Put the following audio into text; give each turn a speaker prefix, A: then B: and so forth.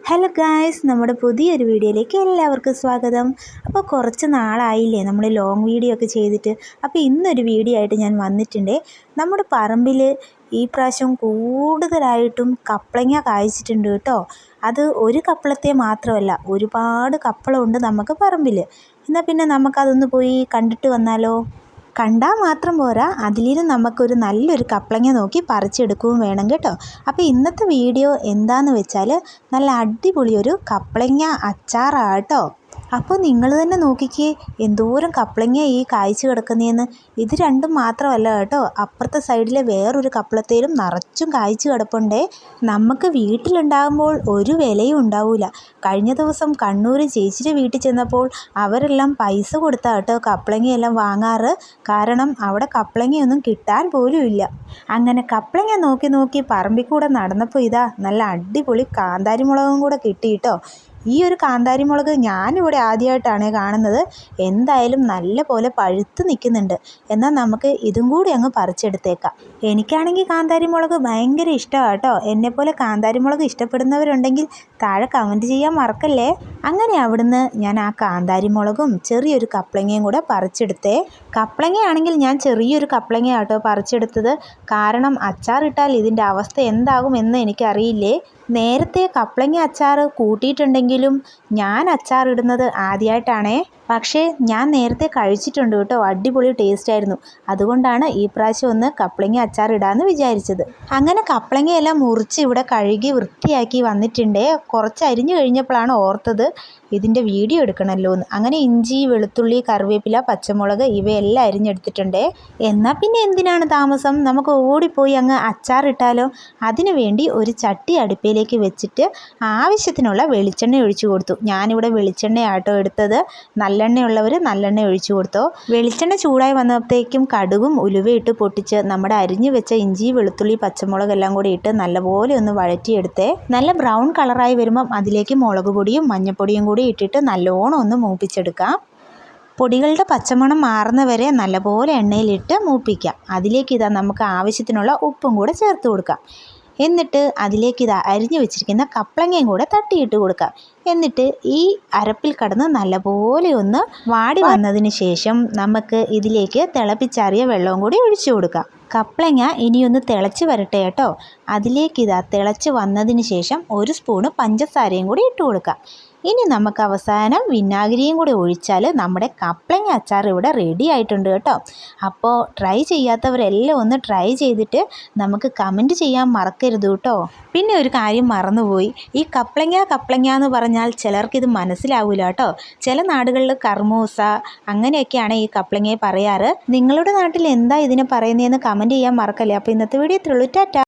A: Hello guys നമ്മുടെ പുതിയൊരു വീഡിയോയിലേക്ക് എല്ലാവർക്കും സ്വാഗതം. അപ്പോൾ കുറച്ച് നാളായില്ലേ നമ്മൾ ലോങ് വീഡിയോ ഒക്കെ ചെയ്തിട്ട്. അപ്പോൾ ഇന്നൊരു വീഡിയോ ആയിട്ട് ഞാൻ വന്നിട്ടുണ്ട്. നമ്മുടെ പറമ്പിൽ ഈ പ്രാവശ്യം കൂടുതലായിട്ടും കപ്പളങ്ങ കായ്ച്ചിട്ടുണ്ട് കേട്ടോ. അത് ഒരു കപ്പളത്തെ മാത്രമല്ല ഒരുപാട് കപ്പളമുണ്ട് നമുക്ക് പറമ്പിൽ എന്നാൽ പിന്നെ നമുക്കതൊന്ന് പോയി കണ്ടിട്ട് വന്നാലോ? കണ്ടാൽ മാത്രം പോരാ അതിലിരുന്ന് നമുക്കൊരു നല്ലൊരു കപ്പളങ്ങ നോക്കി പറിച്ചെടുക്കുകയും വേണം കേട്ടോ. അപ്പോൾ ഇന്നത്തെ വീഡിയോ എന്താണെന്ന് വെച്ചാൽ നല്ല അടിപൊളിയൊരു കപ്പളങ്ങ അച്ചാറാണ് കേട്ടോ. അപ്പോൾ നിങ്ങൾ തന്നെ നോക്കിക്കേ എന്തോരം കപ്പളങ്ങ ഈ കായ്ച്ചു കിടക്കുന്നതെന്ന് ഇത് രണ്ടും മാത്രമല്ല കേട്ടോ അപ്പുറത്തെ സൈഡിലെ വേറൊരു കപ്പളത്തേലും നിറച്ചും കായ്ച്ചു കിടപ്പുണ്ടേ. നമുക്ക് വീട്ടിലുണ്ടാകുമ്പോൾ ഒരു വിലയും ഉണ്ടാവില്ല കഴിഞ്ഞ ദിവസം കണ്ണൂർ ചേച്ചിയുടെ വീട്ടിൽ ചെന്നപ്പോൾ അവരെല്ലാം പൈസ കൊടുത്താ കേട്ടോ കപ്പളങ്ങയെല്ലാം വാങ്ങാറ്. കാരണം അവിടെ കപ്പളങ്ങയൊന്നും കിട്ടാൻ പോലും ഇല്ല. അങ്ങനെ കപ്പളങ്ങ നോക്കി നോക്കി പറമ്പിൽ കൂടെ നടന്നപ്പോൾ ഇതാ നല്ല അടിപൊളി കാന്താരിമുളകും കൂടെ കിട്ടി കേട്ടോ. ഈ ഒരു കാന്താരി മുളക് ഞാനിവിടെ ആദ്യമായിട്ടാണ് കാണുന്നത്. എന്തായാലും നല്ല പോലെ പഴുത്ത് നിൽക്കുന്നുണ്ട്. എന്നാൽ നമുക്ക് ഇതും കൂടി അങ്ങ് പറിച്ചെടുത്തേക്കാം. എനിക്കാണെങ്കിൽ കാന്താരി മുളക് ഭയങ്കര ഇഷ്ടമാണ് കേട്ടോ എന്നെപ്പോലെ കാന്താരി മുളക് ഇഷ്ടപ്പെടുന്നവരുണ്ടെങ്കിൽ താഴെ കമന്റ് ചെയ്യാൻ മറക്കല്ലേ? അങ്ങനെ അവിടുന്ന് ഞാൻ ആ കാന്താരി മുളകും ചെറിയൊരു കപ്ലങ്ങയും കൂടെ പറിച്ചെടുത്തേ. കപ്ലങ്ങയാണെങ്കിൽ ഞാൻ ചെറിയൊരു കപ്ലങ്ങ കേട്ടോ പറിച്ചെടുത്തത്. കാരണം അച്ചാറിട്ടാൽ ഇതിന്റെ അവസ്ഥ എന്താകും എന്ന് എനിക്കറിയില്ലേ? നേരത്തെ കപ്പളങ്ങ അച്ചാർ കൂട്ടിയിട്ടുണ്ടെങ്കിലും ഞാൻ അച്ചാർ ഇടുന്നത് ആദ്യമായിട്ടാണേ പക്ഷേ ഞാൻ നേരത്തെ കഴിച്ചിട്ടുണ്ട് കേട്ടോ. അടിപൊളി ടേസ്റ്റ് ആയിരുന്നു. അതുകൊണ്ടാണ് ഈ പ്രാവശ്യം ഒന്ന് കപ്പളങ്ങ അച്ചാർ ഇടാമെന്ന് വിചാരിച്ചത്. അങ്ങനെ കപ്ലങ്ങയെല്ലാം മുറിച്ച് ഇവിടെ കഴുകി വൃത്തിയാക്കി വന്നിട്ടുണ്ടേ. കുറച്ച് അരിഞ്ഞു കഴിഞ്ഞപ്പോഴാണ് ഓർത്തത് ഇതിന്റെ വീഡിയോ എടുക്കണമല്ലോ എന്ന്. അങ്ങനെ ഇഞ്ചി വെളുത്തുള്ളി കറിവേപ്പില പച്ചമുളക് ഇവയെല്ലാം അരിഞ്ഞെടുത്തിട്ടുണ്ടേ. എന്നാൽ പിന്നെ എന്തിനാണ് താമസം? നമുക്ക് ഓടിപ്പോയി അങ്ങ് അച്ചാറിട്ടാലോ അതിനു വേണ്ടി ഒരു ചട്ടി അടുപ്പിലേക്ക് വെച്ചിട്ട് ആവശ്യത്തിനുള്ള വെളിച്ചെണ്ണ ഒഴിച്ചു കൊടുത്തു. ഞാനിവിടെ വെളിച്ചെണ്ണയാട്ടോ എടുത്തത്. നല്ലെണ്ണയുള്ളവർ നല്ലെണ്ണ ഒഴിച്ചു കൊടുത്തോ. വെളിച്ചെണ്ണ ചൂടായി വന്നപ്പോഴത്തേക്കും കടുകും ഉലുവയിട്ട് പൊട്ടിച്ച് നമ്മുടെ അരിഞ്ഞു വെച്ച ഇഞ്ചി വെളുത്തുള്ളി പച്ചമുളക് എല്ലാം കൂടി ഇട്ട് നല്ലപോലെ ഒന്ന് വഴറ്റിയെടുത്തേ. നല്ല ബ്രൗൺ കളറായി വരുമ്പം അതിലേക്ക് മുളക് പൊടിയും മഞ്ഞൾപ്പൊടിയും കൂടി ഇട്ടിട്ട് നല്ലോണം ഒന്ന് മൂപ്പിച്ചെടുക്കാം. പൊടികളുടെ പച്ചമണം മാറുന്നവരെ നല്ലപോലെ എണ്ണയിലിട്ട് മൂപ്പിക്കാം. അതിലേക്ക് ഇതാ നമുക്ക് ആവശ്യത്തിനുള്ള ഉപ്പും കൂടെ ചേർത്ത് കൊടുക്കാം. എന്നിട്ട് അതിലേക്ക് ഇതാ അരിഞ്ഞു വെച്ചിരിക്കുന്ന കപ്പളങ്ങയും കൂടെ തട്ടിയിട്ട് കൊടുക്കാം. എന്നിട്ട് ഈ അരപ്പിൽ കടന്ന് നല്ലപോലെ ഒന്ന് വാടി വന്നതിന് ശേഷം നമുക്ക് ഇതിലേക്ക് തിളപ്പിച്ചാറിയ വെള്ളവും കൂടി ഒഴിച്ചു കൊടുക്കാം. കപ്പളങ്ങ ഇനിയൊന്ന് തിളച്ച് വരട്ടെ കേട്ടോ. അതിലേക്ക് ഇതാ തിളച്ച് വന്നതിന് ശേഷം ഒരു സ്പൂണ് പഞ്ചസാരയും കൂടി ഇട്ട് കൊടുക്കാം. ഇനി നമുക്ക് അവസാനം വിനാഗിരിയും കൂടി ഒഴിച്ചാൽ നമ്മുടെ കപ്പളങ്ങ അച്ചാർ ഇവിടെ റെഡി ആയിട്ടുണ്ട് കേട്ടോ. അപ്പോൾ ട്രൈ ചെയ്യാത്തവരെല്ലാം ഒന്ന് ട്രൈ ചെയ്തിട്ട് നമുക്ക് കമന്റ് ചെയ്യാൻ മറക്കരുത് കേട്ടോ. പിന്നെ ഒരു കാര്യം മറന്നുപോയി. ഈ കപ്പളങ്ങ കപ്പളങ്ങ എന്ന് പറഞ്ഞാൽ ചിലർക്കിത് മനസ്സിലാവില്ല കേട്ടോ. ചില നാടുകളിൽ കർമൂസ അങ്ങനെയൊക്കെയാണ് ഈ കപ്പളങ്ങയെ പറയാറ്. നിങ്ങളുടെ നാട്ടിൽ എന്താ ഇതിനെ പറയുന്നതെന്ന് കമന്റ് ചെയ്യാൻ മറക്കല്ലേ. അപ്പോൾ ഇന്നത്തെ വീഡിയോ ഇത്രയുള്ളൂ ടാറ്റ.